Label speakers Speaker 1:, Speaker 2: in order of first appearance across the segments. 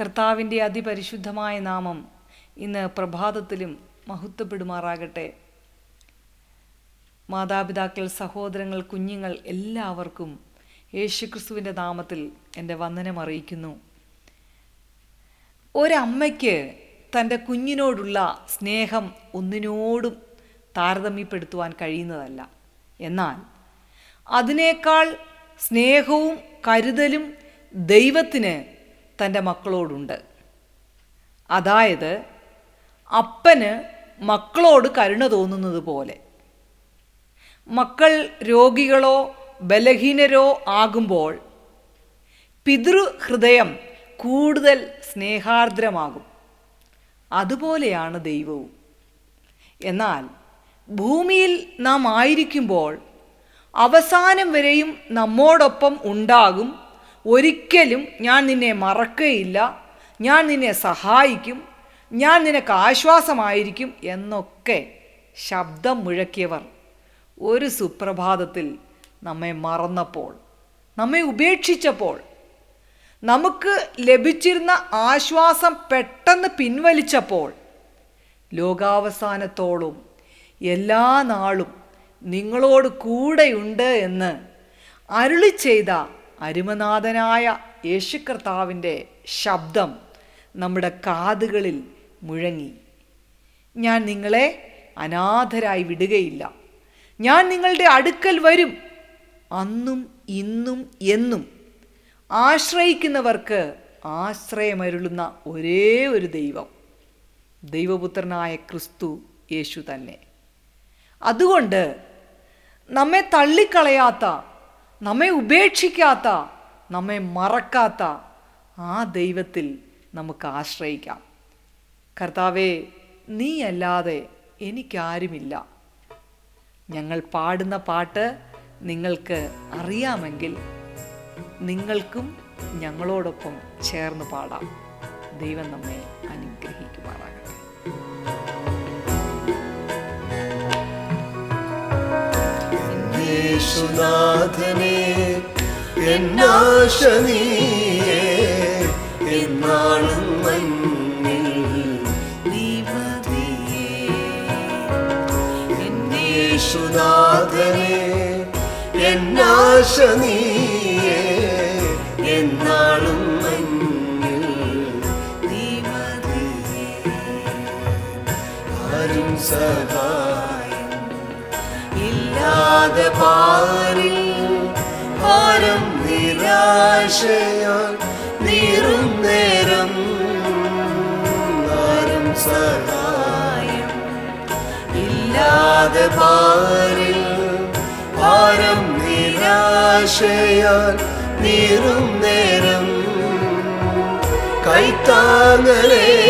Speaker 1: കർത്താവിന്റെ അതിപരിശുദ്ധമായ നാമം ഇന്ന് പ്രഭാതത്തിലും മഹത്വപ്പെടുമാറാകട്ടെ. മാതാപിതാക്കൾ സഹോദരങ്ങൾ കുഞ്ഞുങ്ങൾ എല്ലാവർക്കും യേശുക്രിസ്തുവിന്റെ നാമത്തിൽ എന്റെ വന്ദനം അറിയിക്കുന്നു. ഒരമ്മയ്ക്ക് തന്റെ കുഞ്ഞിനോടുള്ള സ്നേഹം ഒന്നിനോടും താരതമ്യപ്പെടുത്തുവാൻ കഴിയുന്നതല്ല. എന്നാൽ അതിനേക്കാൾ സ്നേഹവും കരുതലും ദൈവത്തിന് തന്റെ മക്കളോടുണ്ട്. അതായത് അപ്പന് മക്കളോട് കരുണ തോന്നുന്നത് പോലെ. മക്കൾ രോഗികളോ ബലഹീനരോ ആകുമ്പോൾ പിതൃഹൃദയം കൂടുതൽ സ്നേഹാർദ്രമാകും. അതുപോലെയാണ് ദൈവവും. എന്നാൽ ഭൂമിയിൽ നാം ആയിരിക്കുമ്പോൾ അവസാനം വരെയും നമ്മോടൊപ്പം ഉണ്ടാകും ഒരിക്കലും ഞാൻ നിന്നെ മറക്കുകയില്ല. ഞാൻ നിന്നെ സഹായിക്കും. ഞാൻ നിനക്ക് ആശ്വാസമായിരിക്കും എന്നൊക്കെ ശബ്ദം മുഴക്കിയവർ ഒരു സുപ്രഭാതത്തിൽ നമ്മെ മറന്നപ്പോൾ നമ്മെ ഉപേക്ഷിച്ചപ്പോൾ നമുക്ക് ലഭിച്ചിരുന്ന ആശ്വാസം പെട്ടെന്ന് പിൻവലിച്ചപ്പോൾ ലോകാവസാനത്തോളം എല്ലാ നാളും നിങ്ങളോട് കൂടെയുണ്ട് എന്ന് അരുളി ചെയ്ത അരുമനാഥനായ യേശുകർത്താവിന്റെ ശബ്ദം നമ്മുടെ കാതുകളിൽ മുഴങ്ങി. ഞാൻ നിങ്ങളെ അനാഥരായി വിടുകയില്ല. ഞാൻ നിങ്ങളുടെ അടുക്കൽ വരും. അന്നും ഇന്നും എന്നും ആശ്രയിക്കുന്നവർക്ക് ആശ്രയമരുളുന്ന ഒരേ ഒരു ദൈവം ദൈവപുത്രനായ ക്രിസ്തു യേശു തന്നെ. അതുകൊണ്ട് നമ്മെ തള്ളിക്കളയാത്ത നമ്മെ ഉപേക്ഷിക്കാത്ത നമ്മെ മറക്കാത്ത ആ ദൈവത്തിൽ നമുക്ക് ആശ്രയിക്കാം. കർത്താവെ നീയല്ലാതെ എനിക്കാരുമില്ല. ഞങ്ങൾ പാടുന്ന പാട്ട് നിങ്ങൾക്ക് അറിയാമെങ്കിൽ നിങ്ങൾക്കും ഞങ്ങളോടൊപ്പം ചേർന്ന് പാടാം. ദൈവം നമ്മെ അനുഗ്രഹിക്കുമാറാകട്ടെ.
Speaker 2: യേശുനാഥനെ എന്നാശനീയേ എന്നാളും മഞ്ഞിൽ യേശുനാഥനെ എന്നാശ നീയേ എന്നാളും മഞ്ഞിൽ ആരും സഹായം ഇല്ലാതെ പാരിൽ ഭാരം നിരാശയാൽ നീറും നേരം ആരും സഹായം ഇല്ലാതെ പാരിൽ ഭാരം നിരാശയാൽ നീറും നേരം കൈത്താങ്ങലേകുവാൻ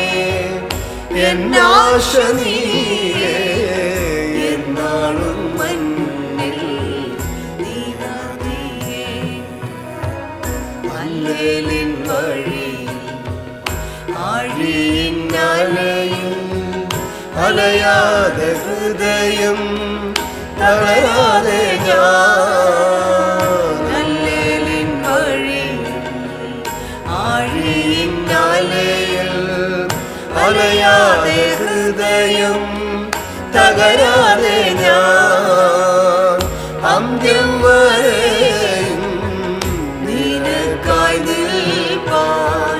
Speaker 2: എന്നാശ എന്നാളും മതിയേ അല്ലേലിൻ വഴി ആഴിയിന്നലയിൽ അലയാതെ ഹൃദയം തളരാതെ ഞാൻ ഹൃദയം തകരാതെ ഞാൻ അന്ത്യം വരെയും നിനക്കായി നിൽപ്പാൻ.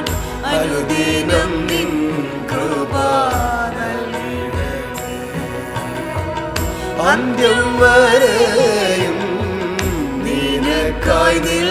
Speaker 2: അന്ത്യം വരെയും നിനക്കായി നിൽപ്പാൻ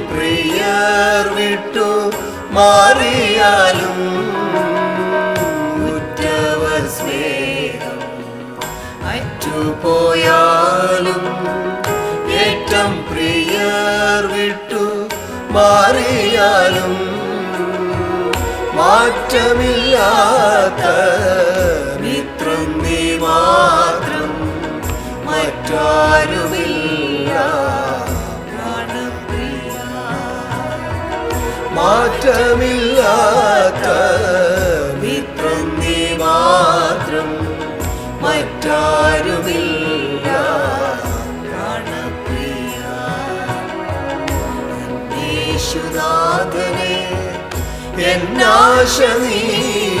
Speaker 2: വിട്ടു മാറിയാലും ഉറ്റവർ സ്നേഹം അറ്റുപോയാലും ഏറ്റം പ്രിയർ വിട്ടു മാറിയാലും മാറ്റമില്ലാത്ത മിത്രം നീ മാത്രം മറ്റാരുമില്ല. മാറ്റമില്ലാത്ത മിത്രം നീ മാത്രം മറ്റാരുമില്ല. പ്രാണപ്രിയ യേശുനാഥനെ എന്നാശ നീയേ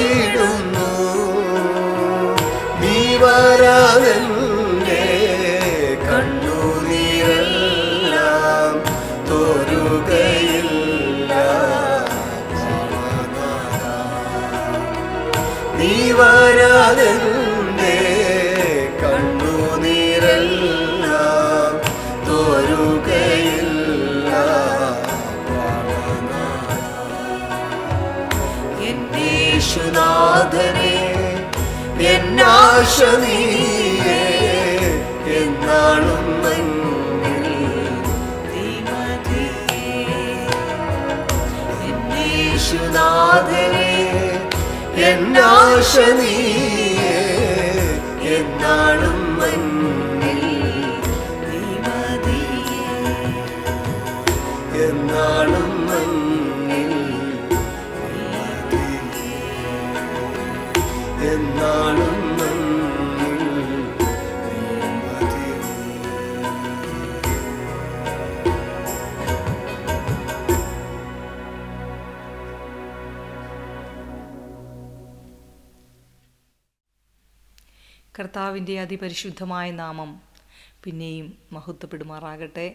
Speaker 2: കാത്തിടുന്നു നീ വരാതെന്റെ കണ്ണുനീരെല്ലാം തോരുകയില്ല നീ എന്നാശ നീയേ എന്നാശ നീയേ എന്നാളും മണ്ണിൽ എന്നാളും മണ്ണിൽ
Speaker 1: കർത്താവിന്റെ അതിപരിശുദ്ധമായ നാമം പിന്നെയും മഹത്വപ്പെടുമാറാകട്ടെ.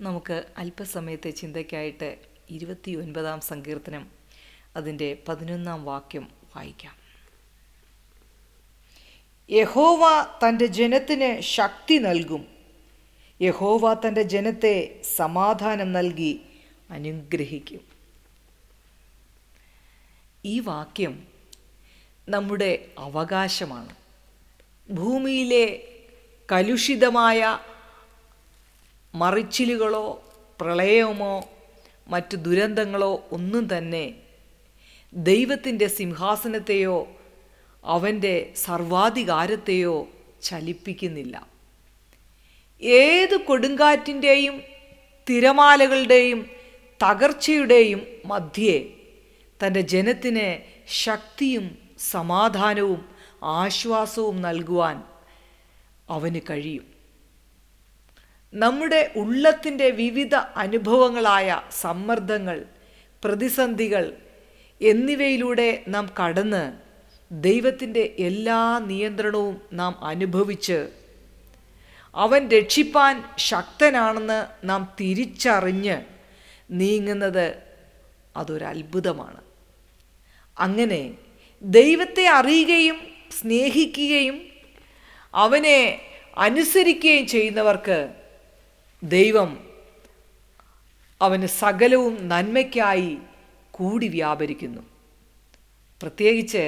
Speaker 1: നമുക്ക് അല്പസമയത്തെ ചിന്തയ്ക്കായിട്ട് ഇരുപത്തി ഒൻപതാം സങ്കീർത്തനം അതിന്റെ പതിനൊന്നാം വാക്യം വായിക്കാം. യഹോവ തന്റെ ജനത്തിന് ശക്തി നൽകും. യഹോവ തന്റെ ജനത്തെ സമാധാനം നൽകി അനുഗ്രഹിക്കും. ഈ വാക്യം നമ്മുടെ അവകാശമാണ്. ഭൂമിയിലെ കലുഷിതമായ മറിച്ചിലുകളോ പ്രളയമോ മറ്റു ദുരന്തങ്ങളോ ഒന്നും തന്നെ ദൈവത്തിന്റെ സിംഹാസനത്തെയോ അവന്റെ സർവാധികാരത്തെയോ ചലിപ്പിക്കുന്നില്ല. ഏത് കൊടുങ്കാറ്റിന്റെയും തിരമാലകളുടെയും തകർച്ചയുടെയും മധ്യേ തന്റെ ജനത്തിന് ശക്തിയും സമാധാനവും ആശ്വാസവും നൽകുവാൻ അവന് കഴിയും. നമ്മുടെ ഉള്ളത്തിന്റെ വിവിധ അനുഭവങ്ങളായ സമ്മർദ്ദങ്ങൾ പ്രതിസന്ധികൾ എന്നിവയിലൂടെ നാം കടന്ന് ദൈവത്തിന്റെ എല്ലാ നിയന്ത്രണവും നാം അനുഭവിച്ച് അവൻ രക്ഷിപ്പാൻ ശക്തനാണെന്ന് നാം തിരിച്ചറിഞ്ഞ് നീങ്ങുന്നത് അതൊരത്ഭുതമാണ്. അങ്ങനെ ദൈവത്തെ അറിയുകയും സ്നേഹിക്കുകയും അവനെ അനുസരിക്കുകയും ചെയ്യുന്നവർക്ക് ദൈവം അവന് സകലവും നന്മയ്ക്കായി കൂടി വ്യാപരിക്കുന്നു. പ്രത്യേകിച്ച്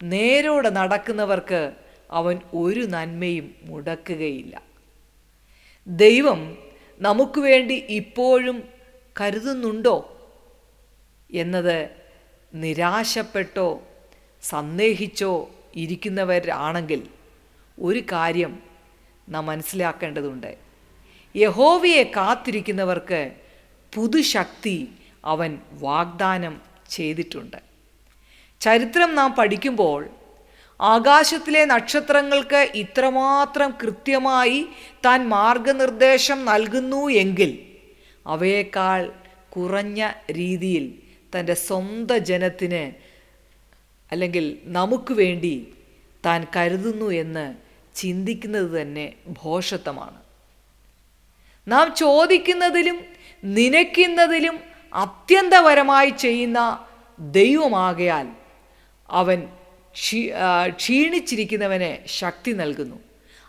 Speaker 1: നേരോടെ നടക്കുന്നവർക്ക് അവൻ ഒരു നന്മയും മുടക്കുകയില്ല. ദൈവം നമുക്ക് വേണ്ടി ഇപ്പോഴും കരുതുന്നുണ്ടോ എന്നത് നിരാശപ്പെട്ടോ സന്ദേഹിച്ചോ ഇരിക്കുന്നവരാണെങ്കിൽ ഒരു കാര്യം നാം മനസ്സിലാക്കേണ്ടതുണ്ട്. യഹോവയെ കാത്തിരിക്കുന്നവർക്ക് പുതുശക്തി അവൻ വാഗ്ദാനം ചെയ്തിട്ടുണ്ട്. ചരിത്രം നാം പഠിക്കുമ്പോൾ ആകാശത്തിലെ നക്ഷത്രങ്ങൾക്ക് ഇത്രമാത്രം കൃത്യമായി താൻ മാർഗനിർദ്ദേശം നൽകുന്നു എങ്കിൽ അവയേക്കാൾ കുറഞ്ഞ രീതിയിൽ തന്റെ സ്വന്തം ജനത്തിന് അല്ലെങ്കിൽ നമുക്ക് വേണ്ടി താൻ കരുതുന്നു എന്ന് ചിന്തിക്കുന്നത് തന്നെ ഭോഷത്വമാണ് നാം ചോദിക്കുന്നതിലും നനയ്ക്കുന്നതിലും അത്യന്തപരമായി ചെയ്യുന്ന ദൈവമാകയാൽ അവൻ ക്ഷീ ക്ഷീണിച്ചിരിക്കുന്നവന് ശക്തി നൽകുന്നു.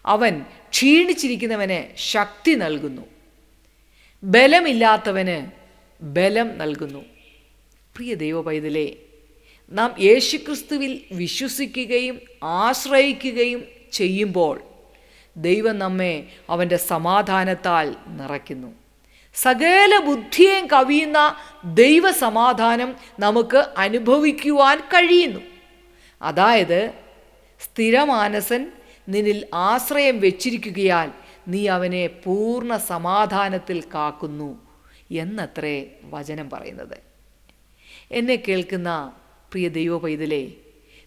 Speaker 1: അവൻ ക്ഷീണിച്ചിരിക്കുന്നവന് ശക്തി നൽകുന്നു. ബലമില്ലാത്തവന് ബലം നൽകുന്നു. പ്രിയ ദൈവ പൈതലേ നാം യേശുക്രിസ്തുവിൽ വിശ്വസിക്കുകയും ആശ്രയിക്കുകയും ചെയ്യുമ്പോൾ ദൈവം നമ്മെ അവന്റെ സമാധാനത്താൽ നിറയ്ക്കുന്നു. സകല ബുദ്ധിയെയും കവിയുന്ന ദൈവസമാധാനം നമുക്ക് അനുഭവിക്കുവാൻ കഴിയുന്നു. അതായത് സ്ഥിരമാനസൻ നിന്നിൽ ആശ്രയം വെച്ചിരിക്കുകയാൽ നീ അവനെ പൂർണ സമാധാനത്തിൽ കാക്കുന്നു എന്നത്രേ വചനം പറയുന്നത്. എന്നെ കേൾക്കുന്ന പ്രിയ ദൈവ പൈതലേ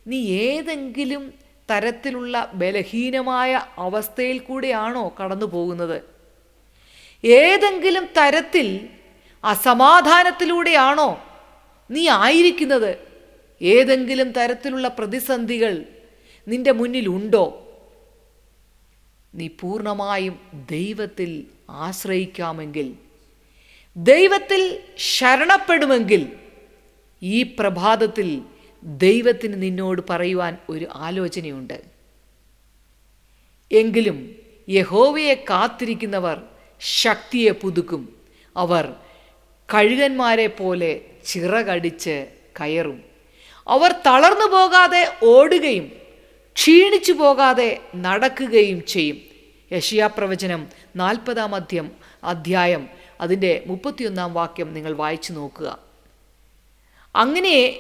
Speaker 1: നീ ഏതെങ്കിലും തരത്തിലുള്ള ബലഹീനമായ അവസ്ഥയിൽ കൂടെയാണോ കടന്നു പോകുന്നത്? ഏതെങ്കിലും തരത്തിൽ അസമാധാനത്തിലൂടെയാണോ നീ ആയിരിക്കുന്നത്? ഏതെങ്കിലും തരത്തിലുള്ള പ്രതിസന്ധികൾ നിന്റെ മുന്നിലുണ്ടോ നീ പൂർണമായും ദൈവത്തിൽ ആശ്രയിക്കാമെങ്കിൽ ദൈവത്തിൽ ശരണപ്പെടുമെങ്കിൽ ഈ പ്രഭാതത്തിൽ ദൈവത്തിന് നിന്നോട് പറയുവാൻ ഒരു ആലോചനയുണ്ട്. എങ്കിലും യഹോവയെ കാത്തിരിക്കുന്നവർ ശക്തിയെ പുതുക്കും. അവർ കഴുകന്മാരെ പോലെ ചിറകടിച്ച് കയറും. അവർ തളർന്നു പോകാതെ ഓടുകയും ക്ഷീണിച്ചു പോകാതെ നടക്കുകയും ചെയ്യും. യഷിയാപ്രവചനം നാൽപ്പതാം അധ്യം അധ്യായം. അതിന്റെ മുപ്പത്തിയൊന്നാം വാക്യം നിങ്ങൾ വായിച്ചു നോക്കുക. അങ്ങനെ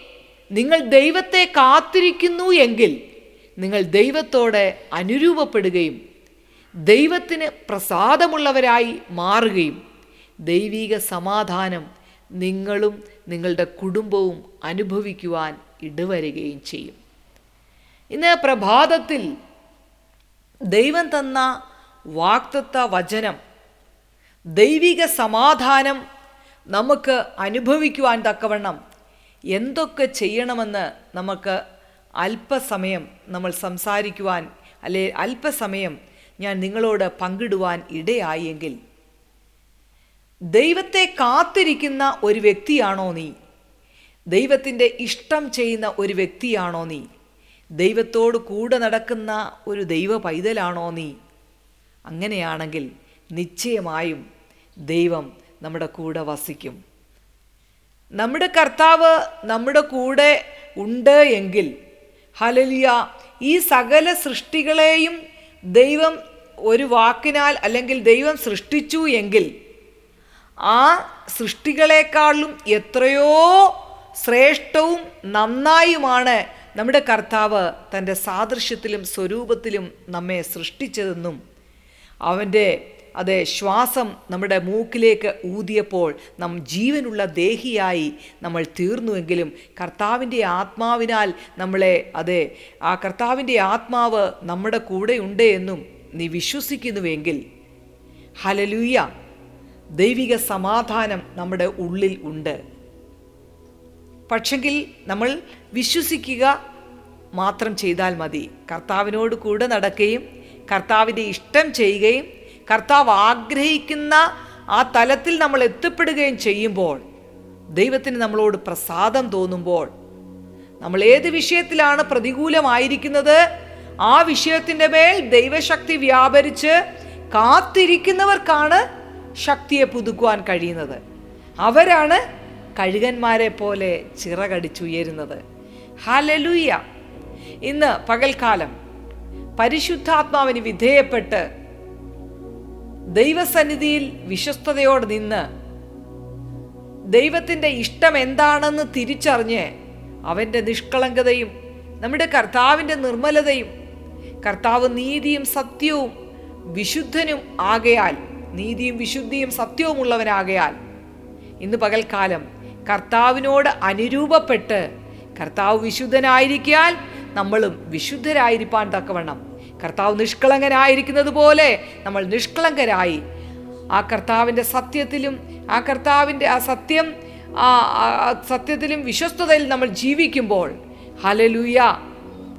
Speaker 1: നിങ്ങൾ ദൈവത്തെ കാത്തിരിക്കുന്നു എങ്കിൽ നിങ്ങൾ ദൈവത്തോടെ അനുരൂപപ്പെടുകയും ദൈവത്തിന് പ്രസാദമുള്ളവരായി മാറുകയും ദൈവിക സമാധാനം നിങ്ങളും നിങ്ങളുടെ കുടുംബവും അനുഭവിക്കുവാൻ ഇടവരുകയും ചെയ്യും. ഇന്ന് പ്രഭാതത്തിൽ ദൈവം തന്ന വാക്തത്വ വചനം ദൈവിക സമാധാനം നമുക്ക് അനുഭവിക്കുവാൻ തക്കവണ്ണം എന്തൊക്കെ ചെയ്യണമെന്ന് നമുക്ക് അല്പസമയം നമ്മൾ സംസാരിക്കുവാൻ അല്ലെ അല്പസമയം ഞാൻ നിങ്ങളോട് പങ്കിടുവാൻ ഇടയായെങ്കിൽ. ദൈവത്തെ കാത്തിരിക്കുന്ന ഒരു വ്യക്തിയാണോ നീ? ദൈവത്തിന്റെ ഇഷ്ടം ചെയ്യുന്ന ഒരു വ്യക്തിയാണോ നീ? ദൈവത്തോട് കൂടെ നടക്കുന്ന ഒരു ദൈവ പൈതലാണോ നീ? അങ്ങനെയാണെങ്കിൽ നിശ്ചയമായും ദൈവം നമ്മുടെ കൂടെ വസിക്കും. നമ്മുടെ കർത്താവ് നമ്മുടെ കൂടെ ഉണ്ട് എങ്കിൽ ഹലലിയ ഈ സകല സൃഷ്ടികളെയും ദൈവം ഒരു വാക്കിനാൽ അല്ലെങ്കിൽ ദൈവം സൃഷ്ടിച്ചു എങ്കിൽ ആ സൃഷ്ടികളെക്കാളും എത്രയോ ശ്രേഷ്ഠവും നന്നായുമാണ് നമ്മുടെ കർത്താവ് തന്റെ സാദൃശ്യത്തിലും സ്വരൂപത്തിലും നമ്മെ സൃഷ്ടിച്ചതെന്നും അവന്റെ അതെ ശ്വാസം നമ്മുടെ മൂക്കിലേക്ക് ഊതിയപ്പോൾ നാം ജീവനുള്ള ദേഹിയായി നമ്മൾ തീർന്നുവെങ്കിലും കർത്താവിന്റെ ആത്മാവിനാൽ നമ്മളെ അതെ ആ കർത്താവിന്റെ ആത്മാവ് നമ്മുടെ കൂടെയുണ്ട് എന്നും നീ വിശ്വസിക്കുന്നുവെങ്കിൽ ഹലലൂയ ദൈവിക സമാധാനം നമ്മുടെ ഉള്ളിൽ ഉണ്ട്. പക്ഷെങ്കിൽ നമ്മൾ വിശ്വസിക്കുക മാത്രം ചെയ്താൽ മതി. കർത്താവിനോട് കൂടെ നടക്കുകയും കർത്താവിന്റെ ഇഷ്ടം ചെയ്യുകയും കർത്താവ് ആഗ്രഹിക്കുന്ന ആ തലത്തിൽ നമ്മൾ എത്തിപ്പെടുകയും ചെയ്യുമ്പോൾ ദൈവത്തിന് നമ്മളോട് പ്രസാദം തോന്നുമ്പോൾ നമ്മൾ ഏത് വിഷയത്തിലാണ് പ്രതികൂലമായിരിക്കുന്നത് ആ വിഷയത്തിന്റെ മേൽ ദൈവശക്തി വ്യാപരിച്ച് കാത്തിരിക്കുന്നവർക്കാണ് ശക്തിയെ പുതുക്കുവാൻ കഴിയുന്നത്. അവരാണ് കഴുകന്മാരെ പോലെ ചിറകടിച്ചുയരുന്നത്. ഹലലുയ്യ ഇന്ന് പകൽക്കാലം പരിശുദ്ധാത്മാവിന് വിധേയപ്പെട്ട് ദൈവസന്നിധിയിൽ വിശ്വസ്തയോടെ നിന്ന് ദൈവത്തിന്റെ ഇഷ്ടം എന്താണെന്ന് തിരിച്ചറിഞ്ഞ് അവന്റെ നിഷ്കളങ്കതയും നമ്മുടെ കർത്താവിന്റെ നിർമ്മലതയും കർത്താവ് നീതിയും സത്യവും വിശുദ്ധനും ആകയാൽ നീതിയും വിശുദ്ധിയും സത്യവുമുള്ളവനാകയാൽ ഇന്ന് പകൽക്കാലം കർത്താവിനോട് അനുരൂപപ്പെട്ട് കർത്താവ് വിശുദ്ധനായിരിക്കാൻ നമ്മളും വിശുദ്ധരായിരിക്കാൻ തക്കവണ്ണം. കർത്താവ് നിഷ്കളങ്കനായിരിക്കുന്നത് പോലെ നമ്മൾ നിഷ്കളങ്കരായി. ആ കർത്താവിന്റെ സത്യത്തിലും ആ കർത്താവിന്റെ ആ സത്യം ആ സത്യത്തിലും വിശ്വസ്തതയിൽ നമ്മൾ ജീവിക്കുമ്പോൾ ഹലലൂയ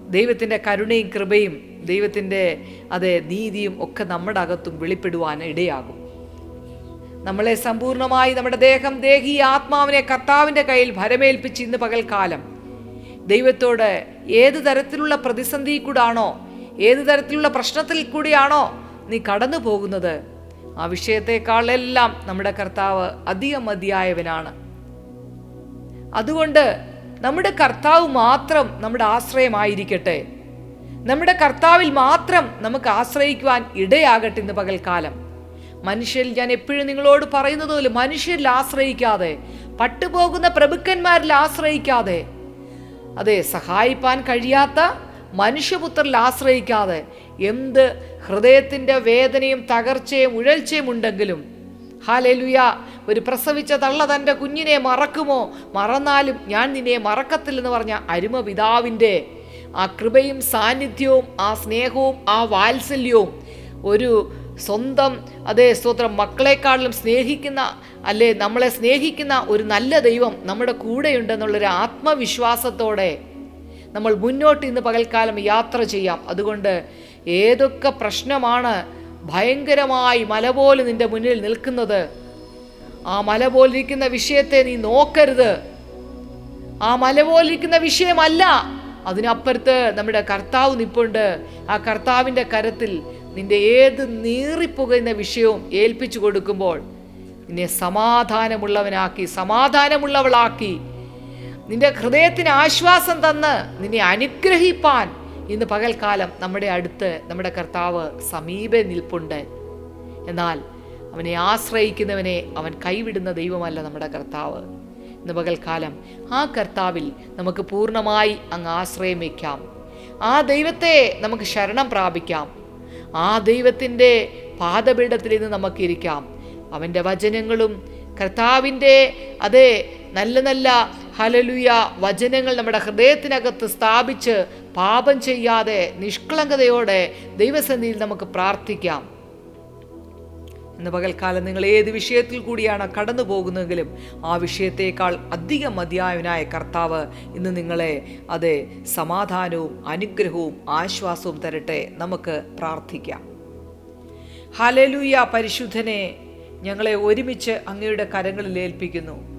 Speaker 1: ദൈവത്തിന്റെ കരുണയും കൃപയും ദൈവത്തിന്റെ അതെ നീതിയും ഒക്കെ നമ്മുടെ അകത്തും വെളിപ്പെടുവാൻ ഇടയാകും. നമ്മളെ സമ്പൂർണമായി നമ്മുടെ ദേഹം ദേഹി ആത്മാവിനെ കർത്താവിന്റെ കയ്യിൽ ഭരമേൽപ്പിച്ച് ഇന്ന് പകൽക്കാലം ദൈവത്തോട് ഏത് തരത്തിലുള്ള പ്രതിസന്ധി കൂടാണോ ഏത് തരത്തിലുള്ള പ്രശ്നത്തിൽ കൂടിയാണോ നീ കടന്നു പോകുന്നത്? ആ വിഷയത്തെക്കാളെല്ലാം നമ്മുടെ കർത്താവ് അധികം മതിയായവനാണ് അതുകൊണ്ട് നമ്മുടെ കർത്താവ് മാത്രം നമ്മുടെ ആശ്രയമായിരിക്കട്ടെ. നമ്മുടെ കർത്താവിൽ മാത്രം നമുക്ക് ആശ്രയിക്കുവാൻ ഇടയാകട്ടെ ഇന്ന് പകൽക്കാലം. മനുഷ്യരിൽ ഞാൻ എപ്പോഴും നിങ്ങളോട് പറയുന്നത് പോലെ മനുഷ്യരിൽ ആശ്രയിക്കാതെ പട്ടുപോകുന്ന പ്രഭുക്കന്മാരിൽ ആശ്രയിക്കാതെ അതെ സഹായിപ്പാൻ കഴിയാത്ത മനുഷ്യപുത്രരിൽ ആശ്രയിക്കാതെ എന്ത് ഹൃദയത്തിന്റെ വേദനയും തകർച്ചയും ഉഴൽച്ചയും ഉണ്ടെങ്കിലും ഹാലലുയ ഒരു പ്രസവിച്ച തള്ള തന്റെ കുഞ്ഞിനെ മറക്കുമോ? മറന്നാലും ഞാൻ നിന്നെ മറക്കത്തില്ലെന്ന് പറഞ്ഞ അരുമ പിതാവിന്റെ ആ കൃപയും സാന്നിധ്യവും ആ സ്നേഹവും ആ വാത്സല്യവും ഒരു സ്വന്തം അതേ സ്തോത്രം മക്കളെക്കാളിലും സ്നേഹിക്കുന്ന അല്ലേ നമ്മളെ സ്നേഹിക്കുന്ന ഒരു നല്ല ദൈവം നമ്മുടെ കൂടെയുണ്ടെന്നുള്ളൊരു ആത്മവിശ്വാസത്തോടെ നമ്മൾ മുന്നോട്ട് ഇന്ന് പകൽക്കാലം യാത്ര ചെയ്യാം. അതുകൊണ്ട് ഏതൊക്കെ പ്രശ്നമാണ് ഭയങ്കരമായി മല പോലെ നിന്റെ മുന്നിൽ നിൽക്കുന്നത്? ആ മല പോലിരിക്കുന്ന വിഷയത്തെ നീ നോക്കരുത്. ആ മല പോലിരിക്കുന്ന വിഷയമല്ല. അതിനപ്പുറത്ത് നമ്മുടെ കർത്താവ് നിപ്പുണ്ട്. ആ കർത്താവിന്റെ കരത്തിൽ നിന്റെ ഏത് നീറിപ്പുകയുന്ന വിഷയവും ഏൽപ്പിച്ചു കൊടുക്കുമ്പോൾ നിന്നെ സമാധാനമുള്ളവനാക്കി സമാധാനമുള്ളവളാക്കി നിന്റെ ഹൃദയത്തിന് ആശ്വാസം തന്ന് നിന്നെ അനുഗ്രഹിപ്പാൻ ഇന്ന് പകൽക്കാലം നമ്മുടെ അടുത്ത് നമ്മുടെ കർത്താവ് സമീപ നിൽപ്പുണ്ട്. എന്നാൽ അവനെ ആശ്രയിക്കുന്നവനെ അവൻ കൈവിടുന്ന ദൈവമല്ല നമ്മുടെ കർത്താവ്. ഇന്ന് പകൽക്കാലം ആ കർത്താവിൽ നമുക്ക് പൂർണമായി അങ്ങ് ആശ്രയം വയ്ക്കാം. ആ ദൈവത്തെ നമുക്ക് ശരണം പ്രാപിക്കാം. ആ ദൈവത്തിന്റെ പാദപീഠത്തിൽ നിന്ന് നമുക്കിരിക്കാം അവന്റെ വചനങ്ങളും കർത്താവിന്റെ അതേ നല്ല നല്ല ഹലലുയ വചനങ്ങൾ നമ്മുടെ ഹൃദയത്തിനകത്ത് സ്ഥാപിച്ച് പാപം ചെയ്യാതെ നിഷ്കളങ്കതയോടെ ദൈവസന്നിധിയിൽ നമുക്ക് പ്രാർത്ഥിക്കാം. ഇന്ന് പകൽക്കാലം നിങ്ങൾ ഏത് വിഷയത്തിൽ കൂടിയാണ് കടന്നു പോകുന്നതെങ്കിലും ആ വിഷയത്തേക്കാൾ അധികം മതിയായവനായ കർത്താവ് ഇന്ന് നിങ്ങളെ അതെ സമാധാനവും അനുഗ്രഹവും ആശ്വാസവും തരട്ടെ നമുക്ക് പ്രാർത്ഥിക്കാം. ഹലലുയ പരിശുദ്ധനെ ഞങ്ങളെ ഒരുമിച്ച് അങ്ങയുടെ കരങ്ങളിൽ ഏൽപ്പിക്കുന്നു.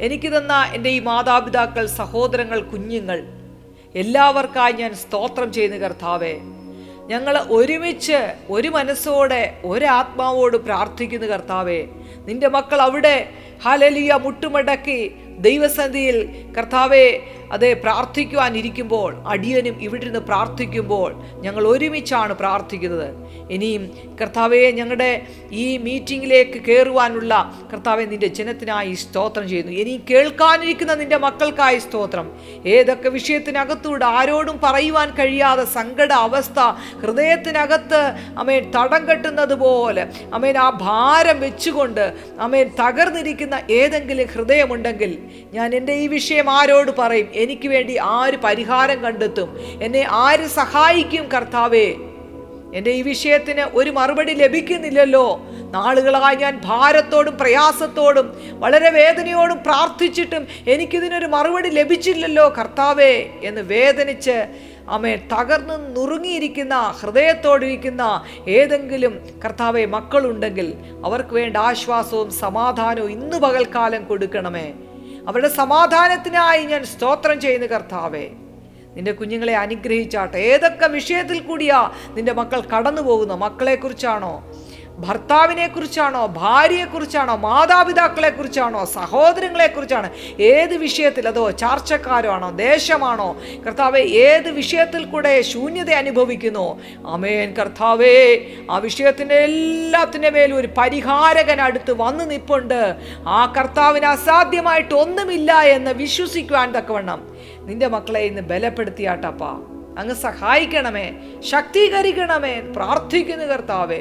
Speaker 1: എനിക്ക് തന്ന എന്റെ ഈ മാതാപിതാക്കൾ സഹോദരങ്ങൾ കുഞ്ഞുങ്ങൾ എല്ലാവർക്കായി ഞാൻ സ്തോത്രം ചെയ്യുന്ന കർത്താവേ. ഞങ്ങൾ ഒരുമിച്ച് ഒരു മനസ്സോടെ ഒരാത്മാവോട് പ്രാർത്ഥിക്കുന്ന കർത്താവേ. നിന്റെ മക്കൾ അവിടെ ഹാലലിയ മുട്ടുമടക്കി ദൈവസന്ധിയിൽ കർത്താവെ അതെ പ്രാർത്ഥിക്കുവാൻ ഇരിക്കുമ്പോൾ അടിയനും ഇവിടെ പ്രാർത്ഥിക്കുമ്പോൾ ഞങ്ങൾ ഒരുമിച്ചാണ് പ്രാർത്ഥിക്കുന്നത്. ഇനിയും കർത്താവെ ഞങ്ങളുടെ ഈ മീറ്റിങ്ങിലേക്ക് കയറുവാനുള്ള കർത്താവെ നിന്റെ ജനത്തിനായി സ്തോത്രം ചെയ്യുന്നു. ഇനിയും കേൾക്കാനിരിക്കുന്ന നിന്റെ മക്കൾക്കായി സ്തോത്രം. ഏതൊക്കെ വിഷയത്തിനകത്തൂടെ ആരോടും പറയുവാൻ കഴിയാതെ സങ്കട അവസ്ഥ ഹൃദയത്തിനകത്ത് അമേൻ തടം കെട്ടുന്നത് പോലെ അമേൻ ആ ഭാരം വെച്ചുകൊണ്ട് അമേൻ തകർന്നിരിക്കുന്ന ഏതെങ്കിലും ഹൃദയമുണ്ടെങ്കിൽ ഞാൻ എന്റെ ഈ വിഷയം ആരോട് പറയും? എനിക്ക് വേണ്ടി ആര് പരിഹാരം കണ്ടെത്തും? എന്നെ ആര് സഹായിക്കും കർത്താവേ? എന്റെ ഈ വിഷയത്തിന് ഒരു മറുപടി ലഭിക്കുന്നില്ലല്ലോ. നാളുകളായി ഞാൻ ഭാരത്തോടും പ്രയാസത്തോടും വളരെ വേദനയോടും പ്രാർത്ഥിച്ചിട്ടും എനിക്കിതിനൊരു മറുപടി ലഭിച്ചില്ലല്ലോ കർത്താവേ എന്ന് വേദനിച്ച് അമ്മേ തകർന്ന് നുറുങ്ങിയിരിക്കുന്ന ഹൃദയത്തോടിരിക്കുന്ന ഏതെങ്കിലും കർത്താവെ മക്കളുണ്ടെങ്കിൽ അവർക്ക് വേണ്ട ആശ്വാസവും സമാധാനവും ഇന്ന് പകൽക്കാലം കൊടുക്കണമേ. അവരുടെ സമാധാനത്തിനായി ഞാൻ സ്തോത്രം ചെയ്യുന്ന കർത്താവേ. നിന്റെ കുഞ്ഞുങ്ങളെ അനുഗ്രഹിച്ചാട്ടെ. ഏതൊക്കെ വിഷയത്തിൽ കൂടിയാ നിന്റെ മക്കൾ കടന്നു പോകുന്നു മക്കളെക്കുറിച്ചാണോ? ഭർത്താവിനെ കുറിച്ചാണോ ഭാര്യയെക്കുറിച്ചാണോ മാതാപിതാക്കളെ കുറിച്ചാണോ സഹോദരങ്ങളെ കുറിച്ചാണ് ഏത് വിഷയത്തിൽ അതോ ചാർച്ചക്കാരോ ആണോ ദേശമാണോ കർത്താവെ ഏത് വിഷയത്തിൽ കൂടെ ശൂന്യത അനുഭവിക്കുന്നു? അമേൻ കർത്താവേ. ആ വിഷയത്തിന്റെ എല്ലാത്തിന്റെ മേലും ഒരു പരിഹാരകൻ അടുത്ത് വന്നു നിപ്പുണ്ട്. ആ കർത്താവിന് അസാധ്യമായിട്ട് ഒന്നുമില്ല എന്ന് വിശ്വസിക്കുവാൻ തക്കവണ്ണം. നിന്റെ മക്കളെ ഇന്ന് ബലപ്പെടുത്തിയാട്ടപ്പാ. അങ്ങ് സഹായിക്കണമേ ശക്തീകരിക്കണമേ പ്രാർത്ഥിക്കുന്നു കർത്താവേ.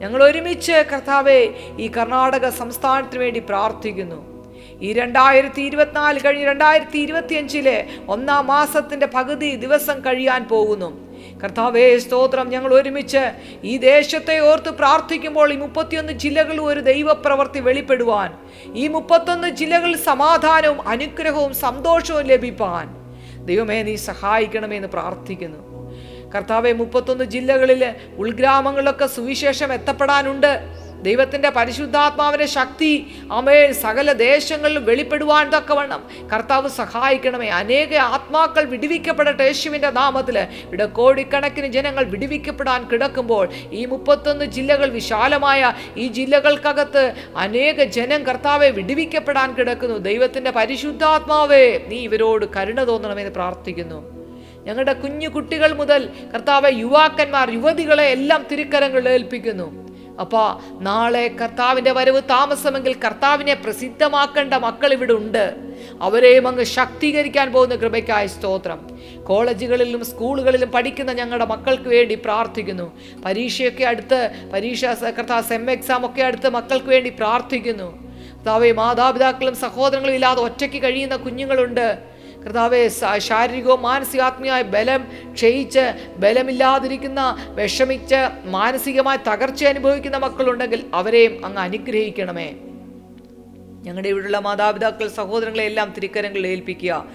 Speaker 1: ഞങ്ങൾ ഒരുമിച്ച് കർത്താവെ ഈ കർണാടക സംസ്ഥാനത്തിന് വേണ്ടി പ്രാർത്ഥിക്കുന്നു. ഈ രണ്ടായിരത്തി ഇരുപത്തിനാല് കഴിഞ്ഞ് രണ്ടായിരത്തി ഇരുപത്തിയഞ്ചിലെ ഒന്നാം മാസത്തിന്റെ പകുതി ദിവസം കഴിയാൻ പോകുന്നു. കർത്താവേ സ്തോത്രം. ഞങ്ങൾ ഒരുമിച്ച് ഈ ദേശത്തെ ഓർത്ത് പ്രാർത്ഥിക്കുമ്പോൾ ഈ മുപ്പത്തിയൊന്ന് ജില്ലകളിൽ ഒരു ദൈവപ്രവർത്തി വെളിപ്പെടുവാൻ ഈ മുപ്പത്തൊന്ന് ജില്ലകളിൽ സമാധാനവും അനുഗ്രഹവും സന്തോഷവും ലഭിപ്പാൻ. ദൈവമേ നീ സഹായിക്കണമെന്ന് പ്രാർത്ഥിക്കുന്നു. കർത്താവെ മുപ്പത്തൊന്ന് ജില്ലകളിൽ ഉൾഗ്രാമങ്ങളിലൊക്കെ സുവിശേഷം എത്തപ്പെടാനുണ്ട്. ദൈവത്തിന്റെ പരിശുദ്ധാത്മാവിന്റെ ശക്തി അമേൽ സകല ദേശങ്ങളിലും വെളിപ്പെടുവാൻ തക്കവണ്ണം കർത്താവ് സഹായിക്കണമേ. അനേക ആത്മാക്കൾ വിടുവിക്കപ്പെടട്ടെ യേശുവിന്റെ നാമത്തിൽ ഇവിടെ കോടിക്കണക്കിന് ജനങ്ങൾ വിടുവിക്കപ്പെടാൻ കിടക്കുമ്പോൾ ഈ മുപ്പത്തൊന്ന് ജില്ലകൾ വിശാലമായ ഈ ജില്ലകൾക്കകത്ത് അനേക ജനം കർത്താവെ വിടുവിക്കപ്പെടാൻ കിടക്കുന്നു. ദൈവത്തിന്റെ പരിശുദ്ധാത്മാവേ നീ ഇവരോട് കരുണ തോന്നണമെന്ന് പ്രാർത്ഥിക്കുന്നു. ഞങ്ങളുടെ കുഞ്ഞു കുട്ടികൾ മുതൽ കർത്താവ് യുവാക്കന്മാർ യുവതികളെ എല്ലാം തിരുക്കരങ്ങളിൽ ഏൽപ്പിക്കുന്നു. അപ്പാ നാളെ കർത്താവിന്റെ വരവ് താമസമെങ്കിൽ കർത്താവിനെ പ്രസിദ്ധമാക്കേണ്ട മക്കൾ ഇവിടെ ഉണ്ട്. അവരെയും അങ്ങ് ശക്തീകരിക്കാൻ പോകുന്ന കൃപയ്ക്കായ സ്തോത്രം. കോളേജുകളിലും സ്കൂളുകളിലും പഠിക്കുന്ന ഞങ്ങളുടെ മക്കൾക്ക് വേണ്ടി പ്രാർത്ഥിക്കുന്നു. പരീക്ഷയൊക്കെ അടുത്ത് പരീക്ഷ കർത്താവ് സെം എക്സാം ഒക്കെ അടുത്ത് മക്കൾക്ക് വേണ്ടി പ്രാർത്ഥിക്കുന്നു. കർത്താവെ മാതാപിതാക്കളും സഹോദരങ്ങളും ഇല്ലാതെ ഒറ്റയ്ക്ക് കഴിയുന്ന കുഞ്ഞുങ്ങളുണ്ട്. കർത്താവെ ശാരീരികവും മാനസികാത്മീയമായ ബലം ക്ഷയിച്ച് ബലമില്ലാതിരിക്കുന്ന വിഷമിച്ച് മാനസികമായ തകർച്ച അനുഭവിക്കുന്ന മക്കളുണ്ടെങ്കിൽ അവരെയും അങ്ങ് അനുഗ്രഹിക്കണമേ. ഞങ്ങളുടെ ഇവിടെയുള്ള മാതാപിതാക്കൾ സഹോദരങ്ങളെ എല്ലാം തിരിക്കരങ്ങളിൽ ഏൽപ്പിക്കുക.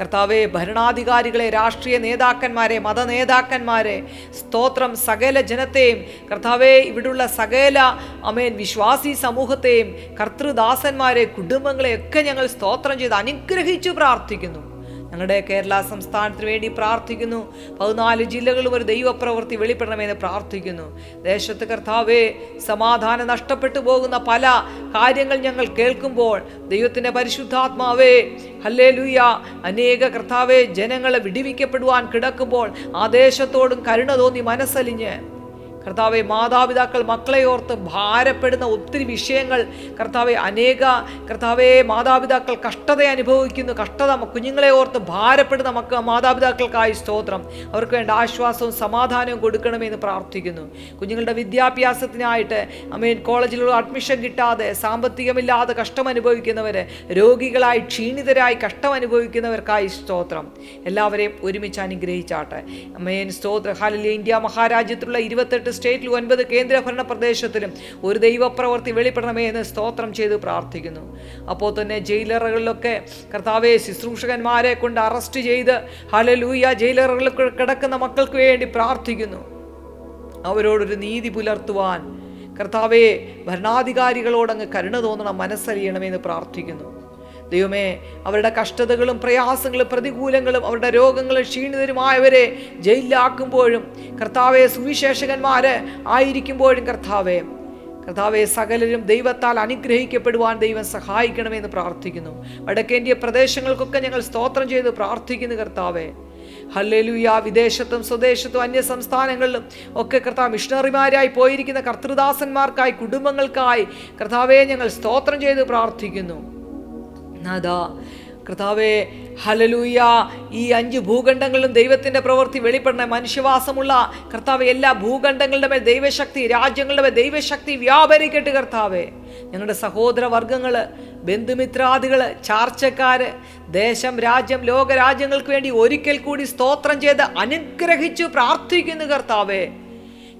Speaker 1: കർത്താവെ ഭരണാധികാരികളെ രാഷ്ട്രീയ നേതാക്കന്മാരെ മത നേതാക്കന്മാരെ സ്തോത്രം സകല ജനത്തെയും കർത്താവെ ഇവിടുള്ള സകല അമേൻ വിശ്വാസി സമൂഹത്തെയും കർത്തൃദാസന്മാരെ കുടുംബങ്ങളെയൊക്കെ ഞങ്ങൾ സ്തോത്രം ചെയ്ത് അനുഗ്രഹിച്ചു പ്രാർത്ഥിക്കുന്നു. ഞങ്ങളുടെ കേരള സംസ്ഥാനത്തിന് വേണ്ടി പ്രാർത്ഥിക്കുന്നു. പതിനാല് ജില്ലകളും ഒരു ദൈവപ്രവൃത്തി വെളിപ്പെടണമെന്ന് പ്രാർത്ഥിക്കുന്നു. ദേശത്ത് കർത്താവേ സമാധാനം നഷ്ടപ്പെട്ടു പോകുന്ന പല കാര്യങ്ങൾ ഞങ്ങൾ കേൾക്കുമ്പോൾ ദൈവത്തിന്റെ പരിശുദ്ധാത്മാവേ ഹല്ലേ ലൂയ അനേക കർത്താവെ ജനങ്ങളെ വിടിവിക്കപ്പെടുവാൻ കിടക്കുമ്പോൾ ആ ദേശത്തോടും കരുണ തോന്നി മനസ്സലിഞ്ഞ് കർത്താവെ മാതാപിതാക്കൾ മക്കളെ ഓർത്ത് ഭാരപ്പെടുന്ന ഒത്തിരി വിഷയങ്ങൾ. കർത്താവെ അനേക കർത്താവെ മാതാപിതാക്കൾ കഷ്ടത അനുഭവിക്കുന്നു. കഷ്ടത കുഞ്ഞുങ്ങളെ ഓർത്ത് ഭാരപ്പെടുന്ന മക്ക മാതാപിതാക്കൾക്കായി സ്തോത്രം. അവർക്ക് വേണ്ട ആശ്വാസവും സമാധാനവും കൊടുക്കണമെന്ന് പ്രാർത്ഥിക്കുന്നു. കുഞ്ഞുങ്ങളുടെ വിദ്യാഭ്യാസത്തിനായിട്ട് അമീൻ കോളേജിലുള്ള അഡ്മിഷൻ കിട്ടാതെ സാമ്പത്തികമില്ലാതെ കഷ്ടം അനുഭവിക്കുന്നവർ രോഗികളായി ക്ഷീണിതരായി കഷ്ടം അനുഭവിക്കുന്നവർക്കായി സ്തോത്രം. എല്ലാവരെയും ഒരുമിച്ച് അനുഗ്രഹിച്ചാട്ടെ. അമേൻ സ്തോത്ര. ഹാലിലെ ഇന്ത്യ മഹാരാജ്യത്തിലുള്ള ഇരുപത്തെട്ട് സ്റ്റേറ്റിലും ഒൻപത് കേന്ദ്രഭരണ പ്രദേശത്തിലും ഒരു ദൈവപ്രവൃത്തി വെളിപ്പെടണമേ എന്ന് സ്തോത്രം ചെയ്ത് പ്രാർത്ഥിക്കുന്നു. അപ്പോൾ തന്നെ ജയിലറുകളിലൊക്കെ കർത്താവെ ശുശ്രൂഷകന്മാരെ കൊണ്ട് അറസ്റ്റ് ചെയ്ത് ഹലലൂയ ജയിലറുകളിൽ കിടക്കുന്ന മക്കൾക്ക് വേണ്ടി പ്രാർത്ഥിക്കുന്നു. അവരോടൊരു നീതി പുലർത്തുവാൻ കർത്താവെ ഭരണാധികാരികളോടങ്ങ് കരുണ തോന്നണം മനസ്സറിയണമെന്ന് പ്രാർത്ഥിക്കുന്നു. ദൈവമേ അവരുടെ കഷ്ടതകളും പ്രയാസങ്ങളും പ്രതികൂലങ്ങളും അവരുടെ രോഗങ്ങളും ക്ഷീണിതരുമായവരെ ജയിലിലാക്കുമ്പോഴും കർത്താവെ സുവിശേഷകന്മാര് ആയിരിക്കുമ്പോഴും കർത്താവെ കർത്താവെ സകലരും ദൈവത്താൽ അനുഗ്രഹിക്കപ്പെടുവാൻ ദൈവം സഹായിക്കണമെന്ന് പ്രാർത്ഥിക്കുന്നു. വടക്കേന്ത്യ പ്രദേശങ്ങൾക്കൊക്കെ ഞങ്ങൾ സ്തോത്രം ചെയ്ത് പ്രാർത്ഥിക്കുന്നു കർത്താവെ. ഹല്ലേലൂയ വിദേശത്തും സ്വദേശത്തും അന്യ സംസ്ഥാനങ്ങളിലും ഒക്കെ കർത്താവ് മിഷണറിമാരായി പോയിരിക്കുന്ന കർത്തൃദാസന്മാർക്കായി കുടുംബങ്ങൾക്കായി കർത്താവെ ഞങ്ങൾ സ്തോത്രം ചെയ്ത് പ്രാർത്ഥിക്കുന്നു. നാഥാ കർത്താവെ ഹലലൂയ ഈ അഞ്ച് ഭൂഖണ്ഡങ്ങളിലും ദൈവത്തിന്റെ പ്രവൃത്തി വെളിപ്പെടണ. മനുഷ്യവാസമുള്ള കർത്താവ് എല്ലാ ഭൂഖണ്ഡങ്ങളുടെ മേൽ ദൈവശക്തി രാജ്യങ്ങളുടെ മേൽ ദൈവശക്തി വ്യാപരിക്കട്ടെ കർത്താവെ. ഞങ്ങളുടെ സഹോദര വർഗങ്ങൾ ബന്ധുമിത്രാദികൾ ചാർച്ചക്കാർ ദേശം രാജ്യം ലോകരാജ്യങ്ങൾക്ക് വേണ്ടി ഒരിക്കൽ കൂടി സ്തോത്രം ചെയ്ത് അനുഗ്രഹിച്ചു പ്രാർത്ഥിക്കുന്നു കർത്താവേ.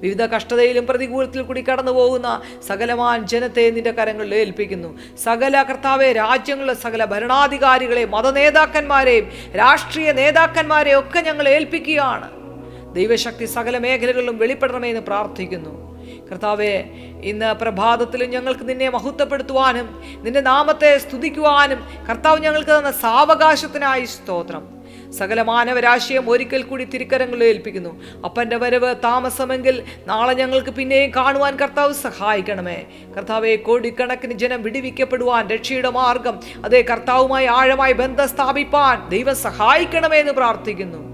Speaker 1: വിവിധ കഷ്ടതയിലും പ്രതികൂലത്തിൽ കൂടി കടന്നു പോകുന്ന സകലമാൻ ജനത്തെ നിന്റെ കരങ്ങളിൽ ഏൽപ്പിക്കുന്നു. സകല കർത്താവെ രാജ്യങ്ങളിലെ സകല ഭരണാധികാരികളെ മതനേതാക്കന്മാരെയും രാഷ്ട്രീയ നേതാക്കന്മാരെയും ഒക്കെ ഞങ്ങൾ ഏൽപ്പിക്കുകയാണ്. ദൈവശക്തി സകല മേഖലകളിലും വെളിപ്പെടണമെന്ന് പ്രാർത്ഥിക്കുന്നു. കർത്താവെ ഇന്ന് പ്രഭാതത്തിലും ഞങ്ങൾക്ക് നിന്നെ മഹത്വപ്പെടുത്തുവാനും നിന്റെ നാമത്തെ സ്തുതിക്കുവാനും കർത്താവ് ഞങ്ങൾക്ക് തന്ന സാവകാശത്തിനായി സ്തോത്രം. സകല മാനവരാശിയും ഒരിക്കൽ കൂടി തിരുക്കരങ്ങളിൽ ഏൽപ്പിക്കുന്നു. അപ്പന്റെ വരവ് താമസമെങ്കിൽ നാളെ ഞങ്ങൾക്ക് പിന്നെയും കാണുവാൻ കർത്താവ് സഹായിക്കണമേ. കർത്താവെ കോടിക്കണക്കിന് ജനം വിടിവിക്കപ്പെടുവാൻ രക്ഷയുടെ മാർഗം അതേ കർത്താവുമായി ആഴമായി ബന്ധം സ്ഥാപിപ്പാൻ ദൈവം സഹായിക്കണമേ എന്ന് പ്രാർത്ഥിക്കുന്നു.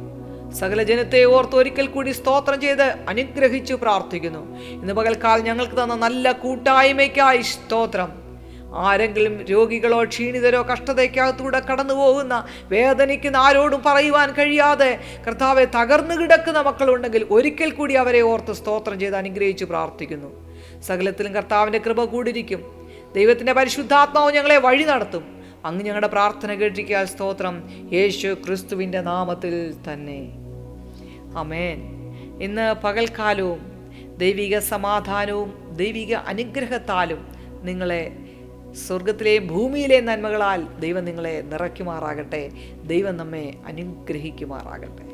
Speaker 1: സകല ജനത്തെ ഓർത്ത് ഒരിക്കൽ കൂടി സ്തോത്രം ചെയ്ത് അനുഗ്രഹിച്ചു പ്രാർത്ഥിക്കുന്നു. ഇന്ന് പകൽക്കാലം ഞങ്ങൾക്ക് തന്ന നല്ല കൂട്ടായ്മയ്ക്കായി സ്തോത്രം. ആരെങ്കിലും രോഗികളോ ക്ഷീണിതരോ കഷ്ടതയ്ക്കകത്തൂടെ കടന്നു പോകുന്ന വേദനിക്കുന്ന ആരോടും പറയുവാൻ കഴിയാതെ കർത്താവെ തകർന്നു കിടക്കുന്ന മക്കളുണ്ടെങ്കിൽ ഒരിക്കൽ കൂടി അവരെ ഓർത്ത് സ്തോത്രം ചെയ്ത് അനുഗ്രഹിച്ച് പ്രാർത്ഥിക്കുന്നു. സകലത്തിലും കർത്താവിന്റെ കൃപ കൂടിരിക്കും ദൈവത്തിന്റെ പരിശുദ്ധാത്മാവ് ഞങ്ങളെ വഴി നടത്തും. അങ്ങ് ഞങ്ങളുടെ പ്രാർത്ഥന കേട്ടിരിക്കാൻ സ്തോത്രം യേശു ക്രിസ്തുവിന്റെ നാമത്തിൽ തന്നെ. അമേൻ ഇന്ന് പകൽക്കാലവും ദൈവിക സമാധാനവും ദൈവിക അനുഗ്രഹത്താലും നിങ്ങളെ സ്വർഗത്തിലെയും ഭൂമിയിലെയും നന്മകളാൽ ദൈവം നിങ്ങളെ നിറയ്ക്കുമാറാകട്ടെ. ദൈവം നമ്മെ അനുഗ്രഹിക്കുമാറാകട്ടെ.